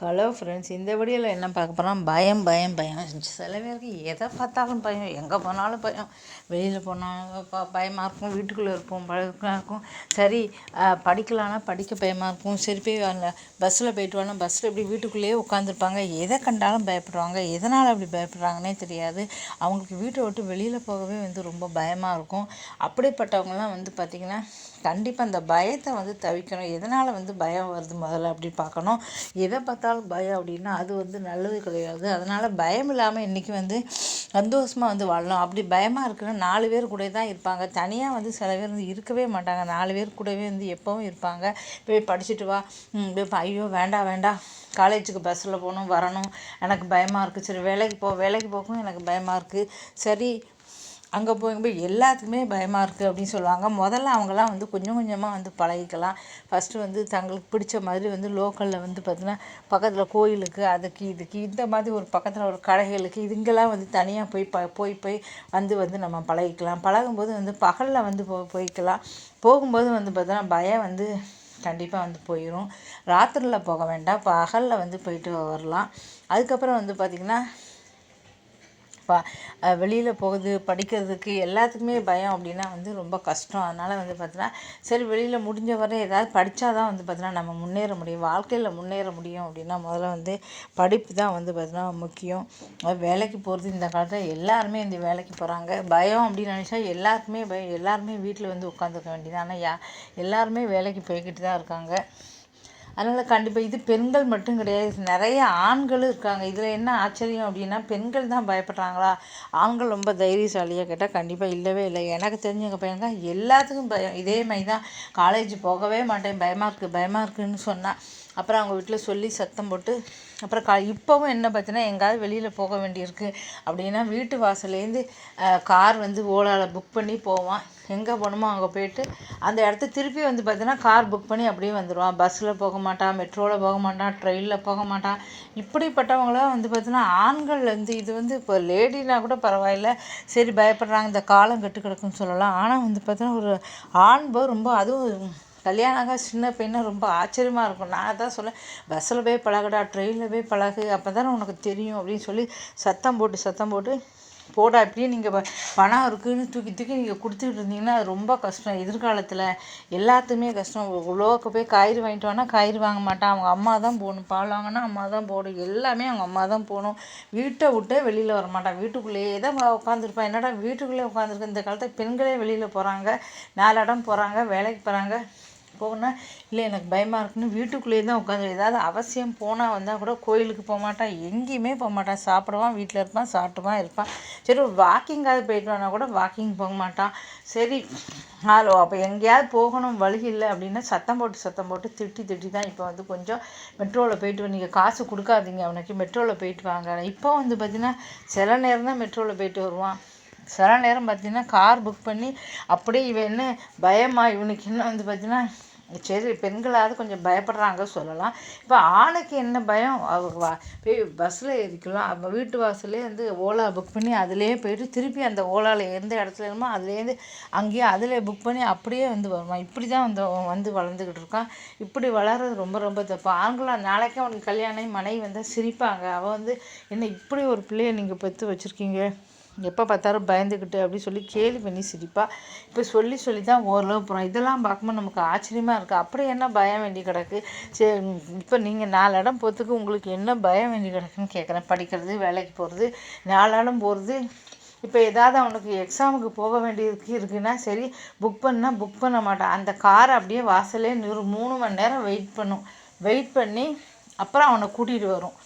Hello friends இந்த வீடியோவில் என்ன பார்க்க போகிறோம் பயம் பயம் பயம். சில பேருக்கு எதை பார்த்தாலும் பயம். எங்கே போனாலும் பயம். வெளியில் போனாலும் ப பயமாக இருக்கும். வீட்டுக்குள்ளே இருப்போம். பயமாக இருக்கும். சரி படிக்கலான்னா படிக்க பயமாக இருக்கும். சரி போய் அந்த பஸ்ஸில் போயிட்டு வரலாம் பஸ்ஸில் இப்படி வீட்டுக்குள்ளேயே உட்காந்துருப்பாங்க எதை கண்டாலும் பயப்படுவாங்க? எதனால் அப்படி பயப்படுறாங்கன்னே தெரியாது. அவங்களுக்கு வீட்டை விட்டு வெளியில் போகவே வந்து ரொம்ப பயமாக இருக்கும். அப்படிப்பட்டவங்கலாம் வந்து பார்த்திங்கன்னா கண்டிப்பாக அந்த பயத்தை வந்து தவிர்க்கணும். எதனால் வந்து பயம் வருது முதல்ல அப்படி பார்க்கணும். எதை பார்த்தாலும் பயம் அப்படின்னா அது வந்து நல்லது கிடையாது. அதனால் பயம் இல்லாமல் இன்றைக்கி வந்து சந்தோஷமாக வந்து வாழணும் அப்படி பயமாக இருக்குன்னா நாலு பேர் கூட தான் இருப்பாங்க. தனியாக வந்து சில பேர் வந்து இருக்கவே மாட்டாங்க. நாலு பேர் கூடவே வந்து எப்போவும் இருப்பாங்க. போய் படிச்சுட்டு வா. போய் ஐயோ வேண்டாம் வேண்டாம் காலேஜுக்கு பஸ்ஸில் போகணும் வரணும். எனக்கு பயமாக இருக்குது சரி வேலைக்கு போ. வேலைக்கு போகவும் எனக்கு பயமாக இருக்குது சரி அங்கே போய் எல்லாத்துக்குமே பயமாக இருக்குது அப்படின்னு சொல்லுவாங்க. முதல்ல அவங்களாம் வந்து கொஞ்சம் கொஞ்சமாக வந்து பழகிக்கலாம். ஃபஸ்ட்டு வந்து தங்களுக்கு பிடிச்ச மாதிரி வந்து லோக்கலில் வந்து பார்த்திங்கன்னா பக்கத்தில் கோயிலுக்கு அதுக்கு இதுக்கு இந்த மாதிரி ஒரு பக்கத்தில் ஒரு கடைகளுக்கு இதுங்கெல்லாம் வந்து தனியாக போய் ப போய் போய் வந்து வந்து நம்ம பழகிக்கலாம். பழகும்போது வந்து பகலில் வந்து போ போய்க்கலாம். போகும்போது வந்து பார்த்தோன்னா பயம் வந்து கண்டிப்பாக வந்து போயிடும் ராத்திரியில் போக வேண்டாம். பகலில் வந்து போயிட்டு வரலாம். அதுக்கப்புறம் வந்து பார்த்திங்கன்னா ப வெளியில் போகுது படிக்கிறதுக்கு எல்லாத்துக்குமே பயம் அப்படின்னா வந்து ரொம்ப கஷ்டம். அதனால் வந்து பார்த்தீங்கன்னா சரி வெளியில் முடிஞ்ச வரை ஏதாவது படித்தா தான் வந்து பார்த்தீங்கன்னா நம்ம முன்னேற முடியும். வாழ்க்கையில் முன்னேற முடியும் அப்படின்னா முதல்ல வந்து படிப்பு தான் வந்து பார்த்தீங்கன்னா முக்கியம். வேலைக்கு போகிறது இந்த காலத்தில் எல்லாருமே இந்த வேலைக்கு போகிறாங்க பயம் அப்படின்னு நினச்சா எல்லாருக்குமே பயம். எல்லாருமே வீட்டில் வந்து உட்காந்துருக்க வேண்டியது ஆனால் யா எல்லாருமே வேலைக்கு போய்கிட்டு தான் இருக்காங்க. அதனால் கண்டிப்பாக இது பெண்கள் மட்டும் கிடையாது. நிறைய ஆண்களும் இருக்காங்க. இதில் என்ன ஆச்சரியம் அப்படின்னா பெண்கள் தான் பயப்படுறாங்களா? ஆண்கள் ரொம்ப தைரியசாலியாக கேட்டால் கண்டிப்பாக இல்லவே இல்லை. எனக்கு தெரிஞ்சவங்க பையனுங்க எல்லாத்துக்கும் பயம். இதே மாதிரி தான் காலேஜ் போகவே மாட்டேன். பயமாக இருக்குது பயமாக இருக்குதுன்னு சொன்னால் அப்புறம் அவங்க வீட்டில் சொல்லி சத்தம் போட்டு அப்புறம் கா இப்போவும் என்ன பார்த்தீங்கன்னா எங்கேயாவது வெளியில் போக வேண்டியிருக்கு. அப்படின்னா வீட்டு வாசல்லேருந்து கார் வந்து ஓலாவில் புக் பண்ணி போவான். எங்கே போகணுமோ அங்கே போயிட்டு அந்த இடத்த திருப்பி வந்து பார்த்தீங்கன்னா கார் புக் பண்ணி அப்படியே வந்துடுவான் பஸ்ஸில் போக மாட்டான் மெட்ரோவில் போக மாட்டான் ட்ரெயினில் போக மாட்டான். இப்படிப்பட்டவங்களாம் வந்து பார்த்தீங்கன்னா ஆண்கள் வந்து இது வந்து இப்போ லேடினா கூட பரவாயில்ல. சரி பயப்படுறாங்க இந்த காலம் கெட்டு கிடக்குன்னு சொல்லலாம். ஆனால் வந்து பார்த்தீங்கன்னா ஒரு ஆண்போ ரொம்ப அதுவும் கல்யாணம் ஆக சின்ன பையனாக ரொம்ப ஆச்சரியமாக இருக்கும். நான் தான் சொல்லேன் பஸ்ஸில் போய் பழகுடா ட்ரெயினில் போய் பழகு அப்போ தானே உனக்கு தெரியும் அப்படின்னு சொல்லி சத்தம் போட்டு சத்தம் போட்டு போடா இப்படியே நீங்கள் பணம் இருக்குதுன்னு தூக்கி தூக்கி நீங்கள் கொடுத்துட்டு இருந்தீங்கன்னா அது ரொம்ப கஷ்டம். எதிர்காலத்தில் எல்லாத்துக்குமே கஷ்டம். உலோவுக்கு போய் காய்கறி வாங்கிட்டு வானா காய்கறி வாங்க மாட்டான். அவங்க அம்மா தான் போகணும். பால் வாங்கினா அம்மா தான் போகணும். எல்லாமே அவங்க அம்மா தான் போகணும். வீட்டை விட்டே வெளியில் வர மாட்டான். வீட்டுக்குள்ளேயே தான் உட்காந்துருப்பான் என்னடா வீட்டுக்குள்ளேயே உட்காந்துருக்கு இந்த காலத்தில் பெண்களே வெளியில் போகிறாங்க நாலு இடம் போகிறாங்க வேலைக்கு போகிறாங்க போனால் இல்லை எனக்கு பயமாக இருக்குன்னு வீட்டுக்குள்ளேயே தான் உட்காந்து ஏதாவது அவசியம் போனால் வந்தால் கூட கோயிலுக்கு போக மாட்டான். எங்கேயுமே போக மாட்டான். சாப்பிடுவான் வீட்டில் இருப்பான் சாப்பிட்டுவான் இருப்பான். சரி ஒரு வாக்கிங்காவது போயிட்டு வானா கூட வாக்கிங் போக மாட்டான். சரி ஹலோ அப்போ எங்கேயாவது போகணும் வழி இல்லை அப்படின்னா சத்தம் போட்டு சத்தம் போட்டு திட்டி திட்டி தான் இப்போ வந்து கொஞ்சம் மெட்ரோவில் போயிட்டு நீங்கள் காசு கொடுக்காதீங்க. அவனுக்கு மெட்ரோவில் போயிட்டு வாங்க. இப்போ வந்து பார்த்திங்கன்னா சில நேரம் தான் மெட்ரோவில் போயிட்டு வருவான். சில நேரம் பார்த்தீங்கன்னா கார் புக் பண்ணி அப்படியே இவன் என்ன பயமா இவனுக்கு என்ன வந்து பார்த்தீங்கன்னா சரி பெண்களாவது கொஞ்சம் பயப்படுறாங்க சொல்லலாம். இப்போ ஆணுக்கு என்ன பயம்? வா போய் பஸ்ஸில் ஏறிக்கலாம். அப்போ வீட்டு வாசல்லே வந்து ஓலா புக் பண்ணி அதிலே போயிட்டு திருப்பி அந்த ஓலாவில் எந்த இடத்துல இருமோ அதுலேருந்து அங்கேயே அதில் புக் பண்ணி அப்படியே வந்து வருவான் இப்படி தான் வந்து வந்து வளர்ந்துக்கிட்டு இருக்கான். இப்படி வளர்றது ரொம்ப ரொம்ப தப்பு. ஆண்களாக நாளைக்கே அவனுக்கு கல்யாணம் மனைவி வந்தால் சிரிப்பாங்க. அவள் வந்து என்ன இப்படி ஒரு பிள்ளையை நீங்கள் பெற்று வச்சுருக்கீங்க? எப்போ பார்த்தாலும் பயந்துக்கிட்டு அப்படி சொல்லி கேலி பண்ணி சிரிப்பா. இப்போ சொல்லி சொல்லி தான் ஓரளவு போகிறோம் இதெல்லாம் பார்க்கும்போது நமக்கு ஆச்சரியமாக இருக்குது அப்படி என்ன பயம் வேண்டி கிடக்கு? சரி இப்போ நீங்கள் நாலு இடம் போகிறதுக்கு உங்களுக்கு என்ன பயம் வேண்டி கிடக்குன்னு கேட்குறேன் படிக்கிறது வேலைக்கு போகிறது நாலு இடம் போகிறது இப்போ ஏதாவது அவனுக்கு எக்ஸாமுக்கு போக வேண்டியதுக்கு இருக்குன்னா சரி புக் பண்ணால் புக் பண்ண மாட்டான். அந்த காரை அப்படியே வாசலே ஒரு மூணு மணி நேரம் வெயிட் பண்ணும். வெயிட் பண்ணி அப்புறம் அவனை கூட்டிகிட்டு வரும்.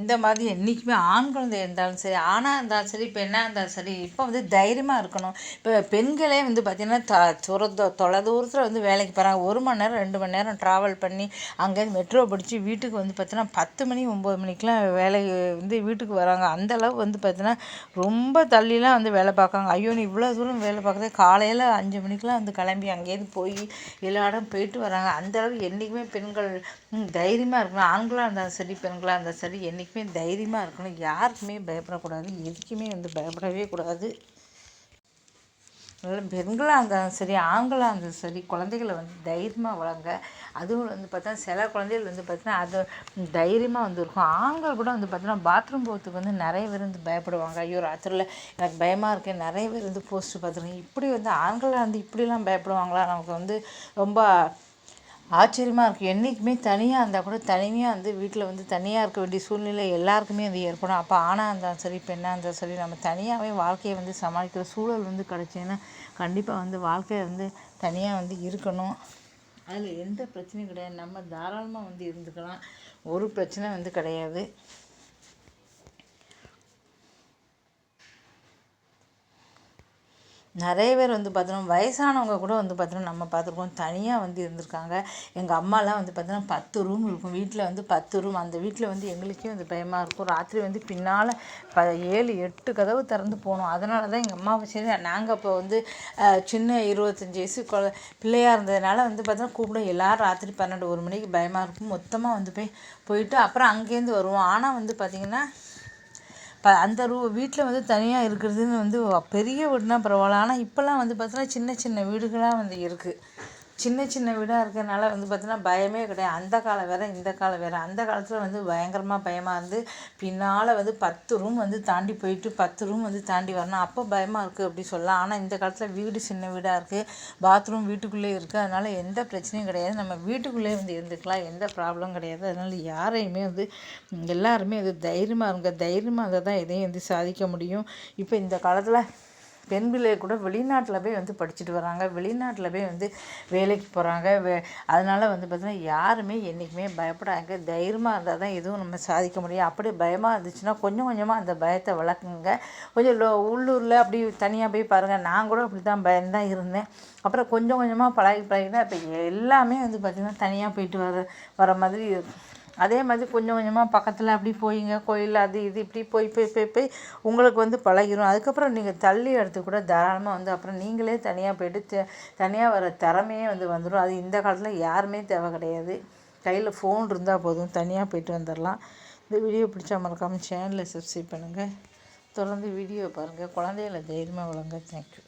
இந்த மாதிரி என்றைக்குமே ஆண் குழந்தை இருந்தாலும் சரி ஆணாக இருந்தாலும் சரி பெண்ணாக இருந்தாலும் சரி இப்போ வந்து தைரியமாக இருக்கணும். இப்போ பெண்களே வந்து பார்த்திங்கன்னா த துர தொலை தூரத்தில் வந்து வேலைக்கு போகிறாங்க ஒரு மணி நேரம் ரெண்டு மணி நேரம் ட்ராவல் பண்ணி அங்கேருந்து மெட்ரோ பிடிச்சி வீட்டுக்கு வந்து பார்த்தீங்கன்னா பத்து மணி ஒம்பது மணிக்கெலாம் வேலை வந்து வீட்டுக்கு வராங்க. அந்தளவு வந்து பார்த்தீங்கன்னா ரொம்ப தள்ளிலாம் வந்து வேலை பார்க்காங்க ஐயோ நீ இவ்வளோ தூரம் வேலை பார்க்குறது காலையில் அஞ்சு மணிக்கெலாம் வந்து கிளம்பி அங்கேருந்து போய் எல்லா இடம் போயிட்டு வராங்க. அந்தளவு என்றைக்குமே பெண்கள் தைரியமாக இருக்கணும். ஆண்களாக இருந்தாலும் சரி பெண்களாக இருந்தாலும் சரி என்றைக்கு என்றைக்குமே தைரியமாக இருக்கணும். யாருக்குமே பயப்படக்கூடாது. எதுக்குமே வந்து பயப்படவே கூடாது. அதனால் பெண்களாக இருந்தாலும் சரி ஆண்களாக இருந்தாலும் சரி குழந்தைகளை வந்து தைரியமாக வளங்க அதுவும் வந்து பார்த்தா சில குழந்தைகள் வந்து பார்த்தீங்கன்னா அது தைரியமாக வந்து இருக்கும். ஆண்கள் கூட வந்து பார்த்தீங்கன்னா பாத்ரூம் போகிறதுக்கு வந்து நிறைய பேர் வந்து பயப்படுவாங்க. ஐயோ ராத்திரியில் எனக்கு பயமாக இருக்குது நிறைய பேர் வந்து போஸ்ட்டு பார்த்துருக்கேன். இப்படி வந்து ஆண்களாக வந்து இப்படிலாம் பயப்படுவாங்களா? நமக்கு வந்து ரொம்ப ஆச்சரியமாக இருக்குது என்றைக்குமே தனியாக இருந்தால் கூட தனிமையாக வந்து வீட்டில் வந்து தனியாக இருக்க வேண்டிய சூழ்நிலை எல்லாருக்குமே அது ஏற்படும். அப்போ ஆணாக இருந்தாலும் சரி பெண்ணாக இருந்தாலும் சரி நம்ம தனியாகவே வாழ்க்கையை வந்து சமாளிக்கிற சூழல் வந்து கிடச்சின்னா கண்டிப்பாக வந்து வாழ்க்கையை வந்து தனியாக வந்து இருக்கணும். அதில் எந்த பிரச்சனையும் கிடையாது. நம்ம தாராளமாக வந்து இருந்துக்கலாம். ஒரு பிரச்சனை வந்து கிடையாது. நிறைய பேர் வந்து பார்த்தோன்னா வயசானவங்க கூட வந்து பார்த்தோன்னா நம்ம பார்த்துருக்கோம். தனியாக வந்து இருந்திருக்காங்க. எங்கள் அம்மாலாம் வந்து பார்த்தோன்னா பத்து ரூம் இருக்கும். வீட்டில் வந்து பத்து ரூம் அந்த வீட்டில் வந்து எங்களுக்கே வந்து பயமாக இருக்கும். ராத்திரி வந்து பின்னால் ப ஏழு எட்டு கதவு திறந்து போகணும் அதனால தான் எங்கள் அம்மாவை சரி நாங்கள் அப்போ வந்து சின்ன இருபத்தஞ்சி வயசு குழ பிள்ளையாக இருந்ததுனால வந்து பார்த்தோன்னா கூப்பிட எல்லோரும் ராத்திரி பன்னெண்டு ஒரு மணிக்கு பயமாக இருக்கும். மொத்தமாக வந்து போய் போயிட்டு அப்புறம் அங்கேருந்து வருவோம். ஆனால் வந்து பார்த்திங்கன்னா இப்போ அந்த ரூ வீட்டில் வந்து தனியாக இருக்கிறதுன்னு வந்து பெரிய வீடுனா பரவாயில்ல. ஆனால் இப்போல்லாம் வந்து பார்த்தோன்னா சின்ன சின்ன வீடுகளாக வந்து இருக்குது சின்ன சின்ன வீடாக இருக்கிறனால வந்து பார்த்தீங்கன்னா பயமே கிடையாது. அந்த காலம் வேறு இந்த காலம் வேறு. அந்த காலத்தில் வந்து பயங்கரமாக பயமாக இருந்து பின்னால் வந்து பத்து ரூம் வந்து தாண்டி போயிட்டு பத்து ரூம் வந்து தாண்டி வரணும். அப்போ பயமாக இருக்குது அப்படி சொல்லலாம். ஆனால் இந்த காலத்தில் வீடு சின்ன வீடாக இருக்குது பாத்ரூம் வீட்டுக்குள்ளேயே இருக்குது அதனால் எந்த பிரச்சனையும் கிடையாது. நம்ம வீட்டுக்குள்ளேயே வந்து இருந்துக்கலாம். எந்த ப்ராப்ளமும் கிடையாது. அதனால் யாரையுமே வந்து எல்லாருமே அது தைரியமாக இருங்க. தைரியமாக இருந்தால் தான் எதையும் வந்து சாதிக்க முடியும். இப்போ இந்த காலத்தில் பெண் பிள்ளைகள் கூட வெளிநாட்டில் போய் வந்து படிச்சுட்டு வராங்க. வெளிநாட்டில் போய் வந்து வேலைக்கு போகிறாங்க வே அதனால் வந்து பார்த்திங்கன்னா யாருமே என்றைக்குமே பயப்படாங்க தைரியமாக இருந்தால் தான் எதுவும் நம்ம சாதிக்க முடியும். அப்படி பயமாக இருந்துச்சுன்னா கொஞ்சம் கொஞ்சமாக அந்த பயத்தை வளர்க்குங்க. கொஞ்சம் லோ உள்ளூரில் அப்படி தனியாக போய் பாருங்கள் நான் கூட அப்படி தான் பயந்தான் இருந்தேன். அப்புறம் கொஞ்சம் கொஞ்சமாக பழகி பழகினா இப்போ எல்லாமே வந்து பார்த்திங்கன்னா தனியாக போயிட்டு வர வர மாதிரி அதே மாதிரி கொஞ்சம் கொஞ்சமாக பக்கத்தில் அப்படி போயிங்க கோயில் அது இது இப்படி போய் போய் போய் போய் உங்களுக்கு வந்து பழகிடும் அதுக்கப்புறம் நீங்கள் தள்ளி எடுத்து கூட தாராளமாக வந்து அப்புறம் நீங்களே தனியாக போய்ட்டு தனியாக வர திறமையே வந்து வந்துடும் அது இந்த காலத்தில் யாருமே தேவை கிடையாது. கையில் ஃபோன் இருந்தால் போதும். தனியாக போயிட்டு வந்துடலாம் இந்த வீடியோ பிடிச்சா மறக்காமல் சேனலை சப்ஸ்கிரைப் பண்ணுங்கள் தொடர்ந்து வீடியோ பாருங்கள் குழந்தைகளை தைரியமாக வளங்க தேங்க்யூ